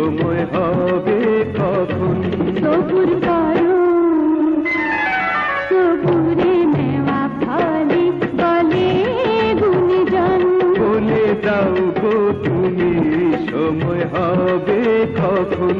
সময় হবে কখন? সবুর করো সবুরে নেওয়া ফলে বলে গুনে যান বলে দাও গো তুমি সময় হবে কখন?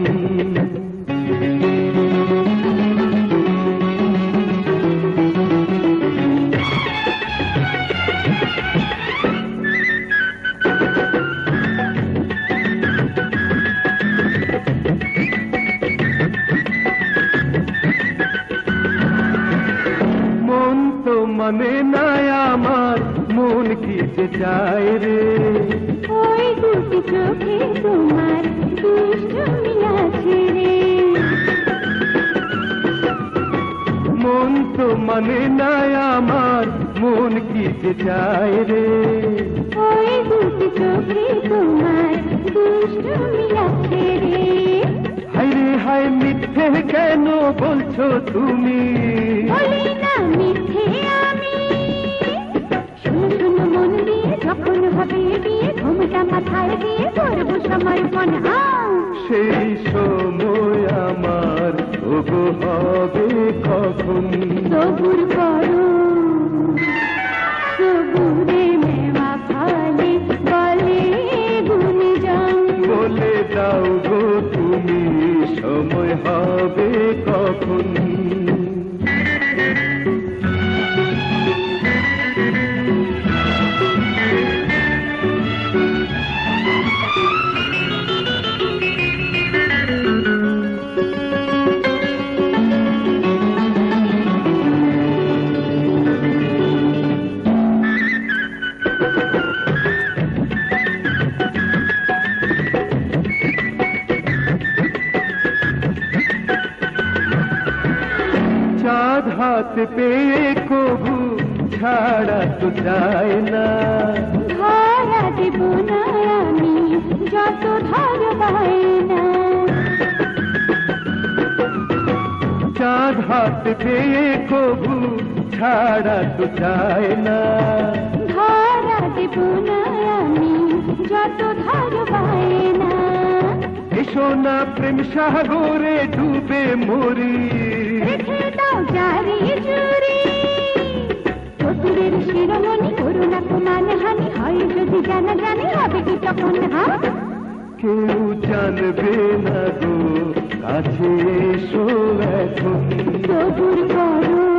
মানে নাই আমার মন কি যে চায় রে? ওই দুটি চোখে তোমার দুষ্টুমি আছে রে। মন তো মানে নাই আমার মন কি যে চায় রে? ওই দুটি চোখে তোমার দুষ্টুমি আছে রে। হায় রে হায় মিথ্যে কেন বলছো তুমি? বলি না মিথ্যে হবে বিয়ে ঘুমটা মাথায় দিয়ে করব সমর্পণ! সেই সময় আমার ওগো হবে কখন সবুর করো সবুরে মেওয়া খালে বলে গুণজন বলে দাও গো তুমি সময় হবে হাত পেয়ে কবু ছাড়া তো যায় না ধরা দেব না আমি যত ধর না চাঁদ হাত পেয়ে কবু ছাড়া তো যায় না ধরা দেব না আমি যত ধর না এসো না প্রেম সাগরে ডুবে মরি রেখে দাও জারি জুরি চতুরের শিরোমণি করুণা কুমান হানি হয় যদি জানা জানি হবে কি তখন হ্যাঁ কেউ জানবে না গো কাছে এসো এখন। করো